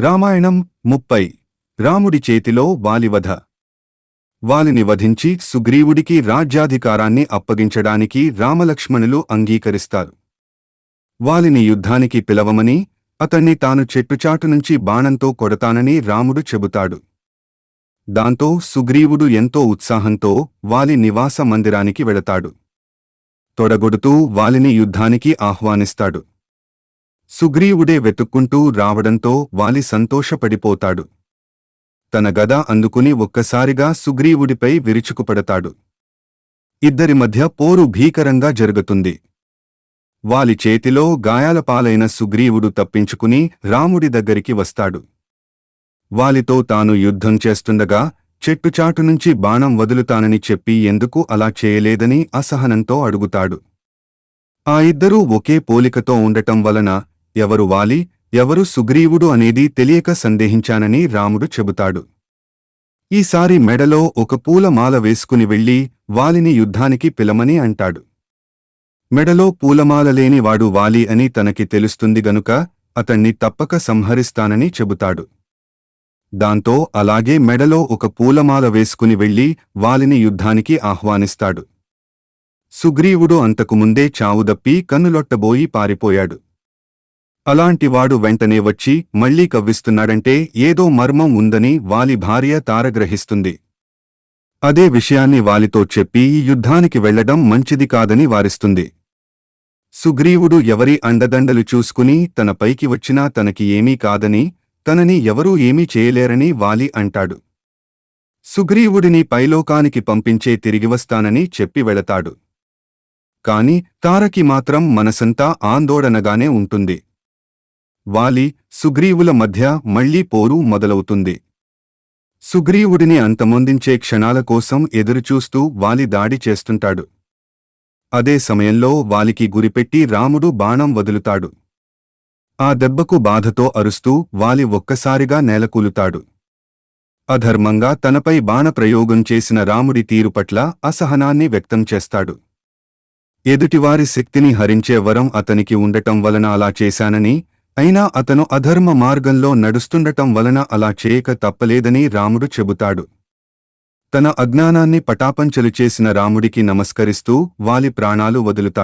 రామాయణం ముప్పై. రాముడి చేతిలో వాలివధ. వాలిని వధించి సుగ్రీవుడికి రాజ్యాధికారాన్ని అప్పగించడానికి రామలక్ష్మణులు అంగీకరిస్తారు. వాలిని యుద్ధానికి పిలవమని అతన్ని తాను చెట్టుచాటు నుంచి బాణంతో కొడతానని రాముడు చెబుతాడు. దాంతో సుగ్రీవుడు ఎంతో ఉత్సాహంతో వాలి నివాస మందిరానికి వెళతాడు. తొడగొడుతూ వాలిని యుద్ధానికి ఆహ్వానిస్తాడు. సుగ్రీవుడే వెతుక్కుంటూ రావడంతో వాలి సంతోషపడిపోతాడు. తన గద అందుకుని ఒక్కసారిగా సుగ్రీవుడిపై విరుచుకుపడతాడు. ఇద్దరి మధ్య పోరు భీకరంగా జరుగుతుంది. వాలి చేతిలో గాయాలపాలైన సుగ్రీవుడు తప్పించుకుని రాముడి దగ్గరికి వస్తాడు. వాలితో తాను యుద్ధం చేస్తుండగా చెట్టుచాటు నుంచి బాణం వదులుతానని చెప్పి ఎందుకు అలా చేయలేదని అసహనంతో అడుగుతాడు. ఆ ఇద్దరూ ఒకే పోలికతో ఉండటం వలన ఎవరు వాలి ఎవరు సుగ్రీవుడు అనేది తెలియక సందేహించానని రాముడు చెబుతాడు. ఈసారి మెడలో ఒక పూలమాల వేసుకుని వెళ్ళి వాలిని యుద్ధానికి పిలమని అంటాడు. మెడలో పూలమాల లేని వాడు వాలి అని తనకి తెలుస్తుంది గనుక అతణ్ణి తప్పక సంహరిస్తానని చెబుతాడు. దాంతో అలాగే మెడలో ఒక పూలమాల వేసుకుని వెళ్ళి వాలిని యుద్ధానికి ఆహ్వానిస్తాడు. సుగ్రీవుడు అంతకుముందే చావుదప్పి కన్నులొట్టబోయి పారిపోయాడు. అలాంటివాడు వెంటనే వచ్చి మళ్ళీ కవ్విస్తున్నాడంటే ఏదో మర్మం ఉందని వాలి భార్య తారగ్రహిస్తుంది. అదే విషయాన్ని వాలితో చెప్పి ఈ యుద్ధానికి వెళ్ళడం మంచిది కాదని వారిస్తుంది. సుగ్రీవుడు ఎవరి అండదండలు చూసుకుని తన పైకి వచ్చినా తనకి ఏమీ కాదని తనని ఎవరూ ఏమీ చేయలేరని వాలి అంటాడు. సుగ్రీవుడిని పైలోకానికి పంపించే తిరిగివస్తానని చెప్పి వెళతాడు. కాని తారకి మాత్రం మనసంతా ఆందోళనగానే ఉంటుంది. వాలి సుగ్రీవుల మధ్య మళ్ళీ పోరు మొదలవుతుంది. సుగ్రీవుడిని అంతమొందించే క్షణాల కోసం ఎదురుచూస్తూ వాలి దాడి చేస్తుంటాడు. అదే సమయంలో వాలికి గురిపెట్టి రాముడు బాణం వదులుతాడు. ఆ దెబ్బకు బాధతో అరుస్తూ వాలి ఒక్కసారిగా నేలకూలుతాడు. అధర్మంగా తనపై బాణప్రయోగం చేసిన రాముడి తీరు పట్ల అసహనాన్ని వ్యక్తం చేస్తాడు. ఎదుటివారి శక్తిని హరించే వరం అతనికి ఉండటం వలన అలా చేశానని అయినా అతను అధర్మ మార్గంలో నడుస్తుండటం వలన అలా చేయక తప్పలేదని రాముడు చెబుతాడు. తన అజ్ఞానాన్ని పటాపంచలు చేసిన రాముడికి నమస్కరిస్తూ వాలి ప్రాణాలు వదులుతాడు.